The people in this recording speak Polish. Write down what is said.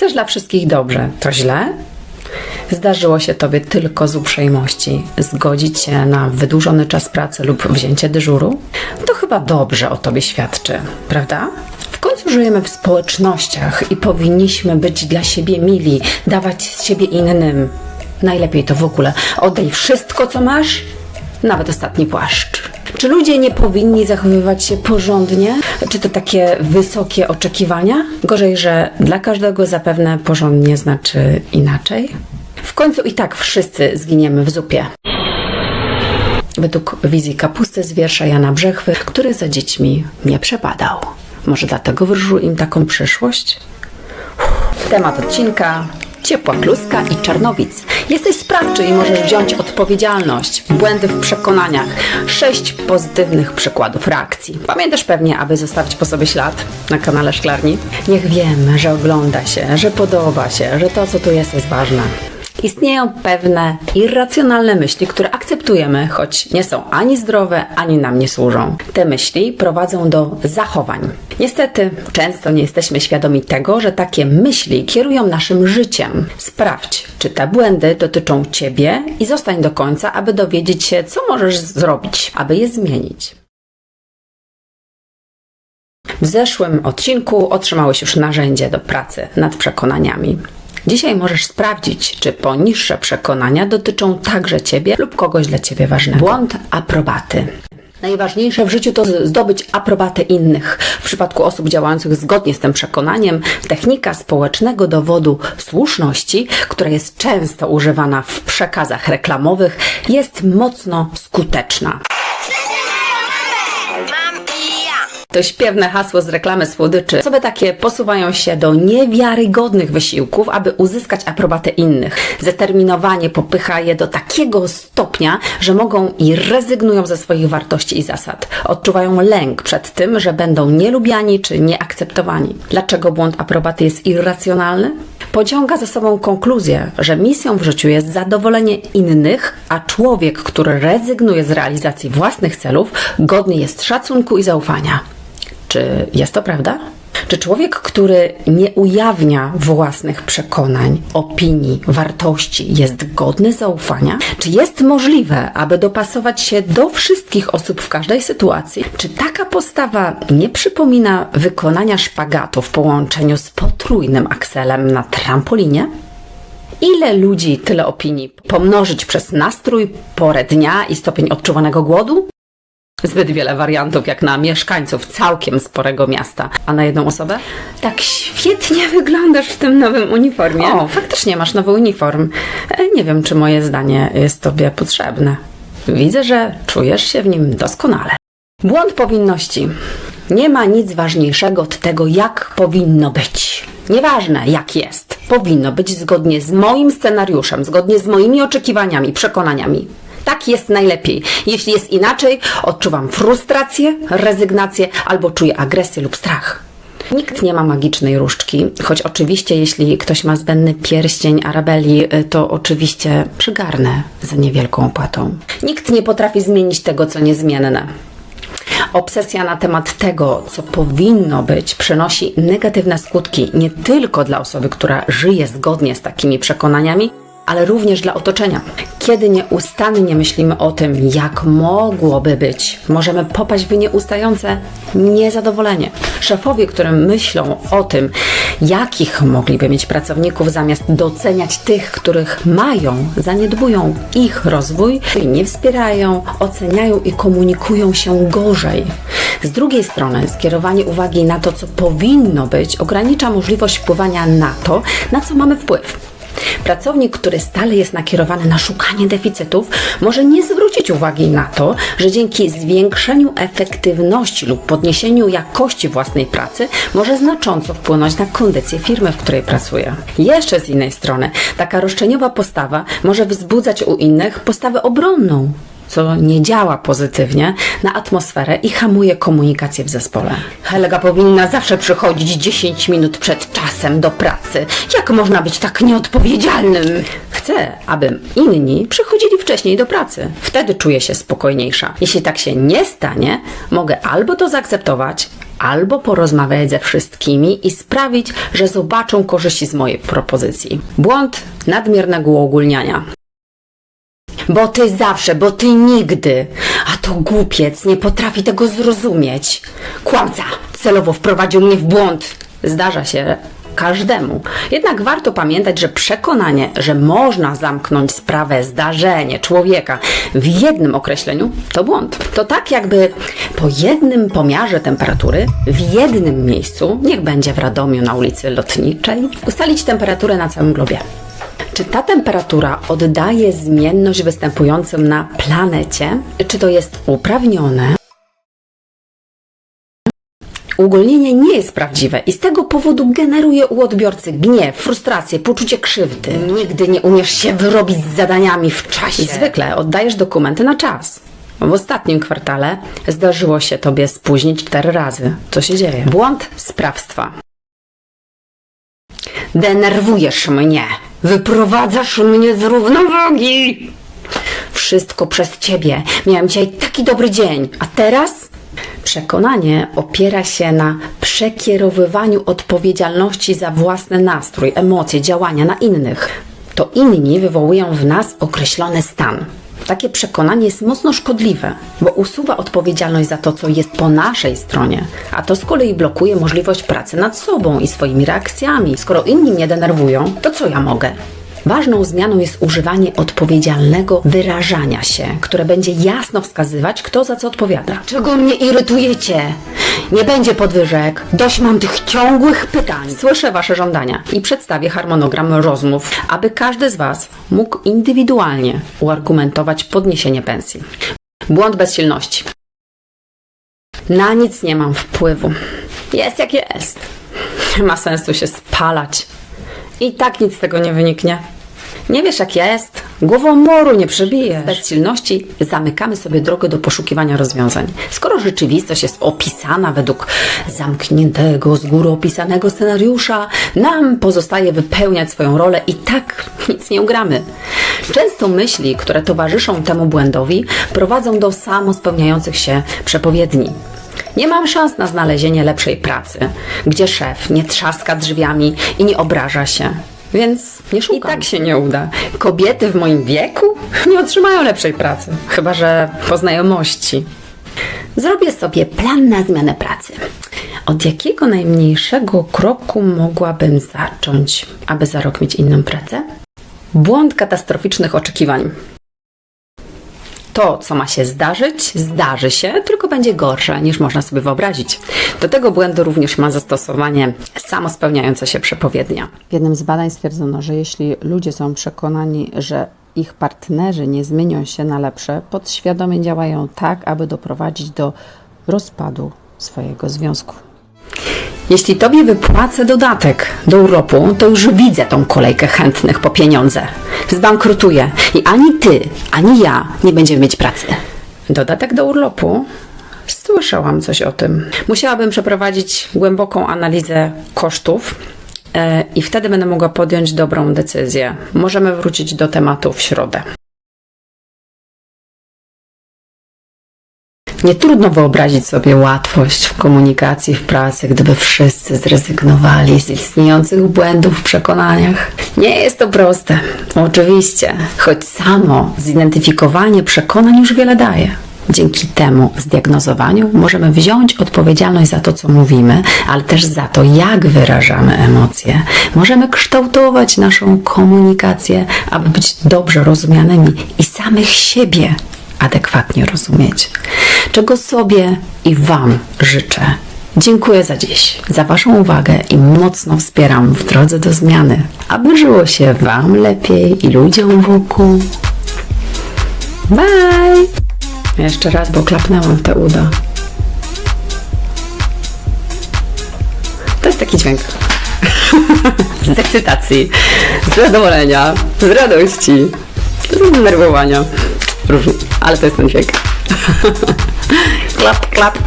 Chcesz dla wszystkich dobrze, to źle? Zdarzyło się tobie tylko z uprzejmości zgodzić się na wydłużony czas pracy lub wzięcie dyżuru? To chyba dobrze o tobie świadczy, prawda? W końcu żyjemy w społecznościach i powinniśmy być dla siebie mili, dawać z siebie innym. Najlepiej to w ogóle oddaj wszystko, co masz, nawet ostatni płaszcz. Czy ludzie nie powinni zachowywać się porządnie? Czy to takie wysokie oczekiwania? Gorzej, że dla każdego zapewne porządnie znaczy inaczej? W końcu i tak wszyscy zginiemy w zupie. Według wizji kapusty z wiersza Jana Brzechwy, który za dziećmi nie przepadał. Może dlatego wróżył im taką przyszłość? Temat odcinka Ciepła kluska i czarnowic. Jesteś sprawczy i możesz wziąć odpowiedzialność. Błędy w przekonaniach. Sześć pozytywnych przykładów reakcji. Pamiętasz pewnie, aby zostawić po sobie ślad na kanale Szklarni? Niech wiemy, że ogląda się, że podoba się, że to, co tu jest, jest ważne. Istnieją pewne irracjonalne myśli, które akceptujemy, choć nie są ani zdrowe, ani nam nie służą. Te myśli prowadzą do zachowań. Niestety, często nie jesteśmy świadomi tego, że takie myśli kierują naszym życiem. Sprawdź, czy te błędy dotyczą Ciebie i zostań do końca, aby dowiedzieć się, co możesz zrobić, aby je zmienić. W zeszłym odcinku otrzymałeś już narzędzie do pracy nad przekonaniami. Dzisiaj możesz sprawdzić, czy poniższe przekonania dotyczą także Ciebie lub kogoś dla Ciebie ważnego. Błąd aprobaty. Najważniejsze w życiu to zdobyć aprobatę innych. W przypadku osób działających zgodnie z tym przekonaniem, technika społecznego dowodu słuszności, która jest często używana w przekazach reklamowych, jest mocno skuteczna. To śpiewne hasło z reklamy słodyczy. Osoby takie posuwają się do niewiarygodnych wysiłków, aby uzyskać aprobatę innych. Zdeterminowanie popycha je do takiego stopnia, że mogą i rezygnują ze swoich wartości i zasad. Odczuwają lęk przed tym, że będą nielubiani czy nieakceptowani. Dlaczego błąd aprobaty jest irracjonalny? Pociąga za sobą konkluzję, że misją w życiu jest zadowolenie innych, a człowiek, który rezygnuje z realizacji własnych celów, godny jest szacunku i zaufania. Czy jest to prawda? Czy człowiek, który nie ujawnia własnych przekonań, opinii, wartości, jest godny zaufania? Czy jest możliwe, aby dopasować się do wszystkich osób w każdej sytuacji? Czy taka postawa nie przypomina wykonania szpagatu w połączeniu z potrójnym akselem na trampolinie? Ile ludzi, tyle opinii. Pomnożyć przez nastrój, porę dnia i stopień odczuwanego głodu? Zbyt wiele wariantów jak na mieszkańców całkiem sporego miasta. A na jedną osobę? Tak świetnie wyglądasz w tym nowym uniformie. O, faktycznie masz nowy uniform. E, Nie wiem, czy moje zdanie jest tobie potrzebne. Widzę, że czujesz się w nim doskonale. Błąd powinności. Nie ma nic ważniejszego od tego, jak powinno być. Nieważne, jak jest. Powinno być zgodnie z moim scenariuszem, zgodnie z moimi oczekiwaniami, przekonaniami. Tak jest najlepiej. Jeśli jest inaczej, odczuwam frustrację, rezygnację albo czuję agresję lub strach. Nikt nie ma magicznej różdżki, choć oczywiście jeśli ktoś ma zbędny pierścień Arabeli, y, to oczywiście przygarnę za niewielką opłatą. Nikt nie potrafi zmienić tego, co niezmienne. Obsesja na temat tego, co powinno być, przynosi negatywne skutki nie tylko dla osoby, która żyje zgodnie z takimi przekonaniami, ale również dla otoczenia. Kiedy nieustannie myślimy o tym, jak mogłoby być, możemy popaść w nieustające niezadowolenie. Szefowie, które myślą o tym, jakich mogliby mieć pracowników, zamiast doceniać tych, których mają, zaniedbują ich rozwój, nie wspierają, oceniają i komunikują się gorzej. Z drugiej strony, skierowanie uwagi na to, co powinno być, ogranicza możliwość wpływania na to, na co mamy wpływ. Pracownik, który stale jest nakierowany na szukanie deficytów, może nie zwrócić uwagi na to, że dzięki zwiększeniu efektywności lub podniesieniu jakości własnej pracy może znacząco wpłynąć na kondycję firmy, w której pracuje. Jeszcze z innej strony, taka roszczeniowa postawa może wzbudzać u innych postawę obronną co nie działa pozytywnie na atmosferę i hamuje komunikację w zespole. Helga powinna zawsze przychodzić 10 minut przed czasem do pracy. Jak można być tak nieodpowiedzialnym? Chcę, aby inni przychodzili wcześniej do pracy. Wtedy czuję się spokojniejsza. Jeśli tak się nie stanie, mogę albo to zaakceptować, albo porozmawiać ze wszystkimi i sprawić, że zobaczą korzyści z mojej propozycji. Błąd nadmiernego uogólniania. Bo ty zawsze, bo ty nigdy. A to głupiec nie potrafi tego zrozumieć. Kłamca celowo wprowadził mnie w błąd. Zdarza się każdemu. Jednak warto pamiętać, że przekonanie, że można zamknąć sprawę, zdarzenie, człowieka w jednym określeniu, to błąd. To tak jakby po jednym pomiarze temperatury w jednym miejscu, niech będzie w Radomiu na ulicy Lotniczej, ustalić temperaturę na całym globie. Czy ta temperatura oddaje zmienność występującą na planecie? Czy to jest uprawnione? Uogólnienie nie jest prawdziwe i z tego powodu generuje u odbiorcy gniew, frustrację, poczucie krzywdy. Nigdy nie umiesz się wyrobić z zadaniami w czasie. Zwykle oddajesz dokumenty na czas. W ostatnim kwartale zdarzyło się tobie spóźnić cztery razy. Co się dzieje? Błąd sprawstwa. Denerwujesz mnie. Wyprowadzasz mnie z równowagi. Wszystko przez ciebie. Miałem dzisiaj taki dobry dzień, a teraz? Przekonanie opiera się na przekierowywaniu odpowiedzialności za własny nastrój, emocje, działania na innych. To inni wywołują w nas określony stan. Takie przekonanie jest mocno szkodliwe, bo usuwa odpowiedzialność za to, co jest po naszej stronie, a to z kolei blokuje możliwość pracy nad sobą i swoimi reakcjami. Skoro inni mnie denerwują, to co ja mogę? Ważną zmianą jest używanie odpowiedzialnego wyrażania się, które będzie jasno wskazywać, kto za co odpowiada. Czego mnie irytujecie? Nie będzie podwyżek. Dość mam tych ciągłych pytań. Słyszę Wasze żądania i przedstawię harmonogram rozmów, aby każdy z Was mógł indywidualnie uargumentować podniesienie pensji. Błąd bezsilności. Na nic nie mam wpływu. Jest jak jest. Nie ma sensu się spalać. I tak nic z tego nie wyniknie. Nie wiesz jak jest, głową moru nie przebijesz. Z bezsilności zamykamy sobie drogę do poszukiwania rozwiązań. Skoro rzeczywistość jest opisana według zamkniętego, z góry opisanego scenariusza, nam pozostaje wypełniać swoją rolę i tak nic nie ugramy. Często myśli, które towarzyszą temu błędowi, prowadzą do samospełniających się przepowiedni. Nie mam szans na znalezienie lepszej pracy, gdzie szef nie trzaska drzwiami i nie obraża się. Więc nie szukam. I tak się nie uda. Kobiety w moim wieku nie otrzymają lepszej pracy, chyba że po znajomości. Zrobię sobie plan na zmianę pracy. Od jakiego najmniejszego kroku mogłabym zacząć, aby za rok mieć inną pracę? Błąd katastroficznych oczekiwań. To, co ma się zdarzyć, zdarzy się, tylko będzie gorsze niż można sobie wyobrazić. Do tego błędu również ma zastosowanie samospełniająca się przepowiednia. W jednym z badań stwierdzono, że jeśli ludzie są przekonani, że ich partnerzy nie zmienią się na lepsze, podświadomie działają tak, aby doprowadzić do rozpadu swojego związku. Jeśli tobie wypłacę dodatek do urlopu, to już widzę tą kolejkę chętnych po pieniądze. Zbankrutuję i ani ty, ani ja nie będziemy mieć pracy. Dodatek do urlopu? Słyszałam coś o tym. Musiałabym przeprowadzić głęboką analizę kosztów. e, I wtedy będę mogła podjąć dobrą decyzję. Możemy wrócić do tematu w środę. Nie trudno wyobrazić sobie łatwość w komunikacji w pracy, gdyby wszyscy zrezygnowali z istniejących błędów w przekonaniach. Nie jest to proste, oczywiście, choć samo zidentyfikowanie przekonań już wiele daje. Dzięki temu zdiagnozowaniu możemy wziąć odpowiedzialność za to, co mówimy, ale też za to, jak wyrażamy emocje. Możemy kształtować naszą komunikację, aby być dobrze rozumianymi i samych siebie adekwatnie rozumieć. Czego sobie i Wam życzę. Dziękuję za dziś, za Waszą uwagę i mocno wspieram w drodze do zmiany, aby żyło się Wam lepiej i ludziom wokół. Bye! Jeszcze raz, bo klapnęłam w te uda. To jest taki dźwięk. z ekscytacji, z zadowolenia, z radości, z zdenerwowania. Różnie, ale to jest ten dźwięk. klap, klap.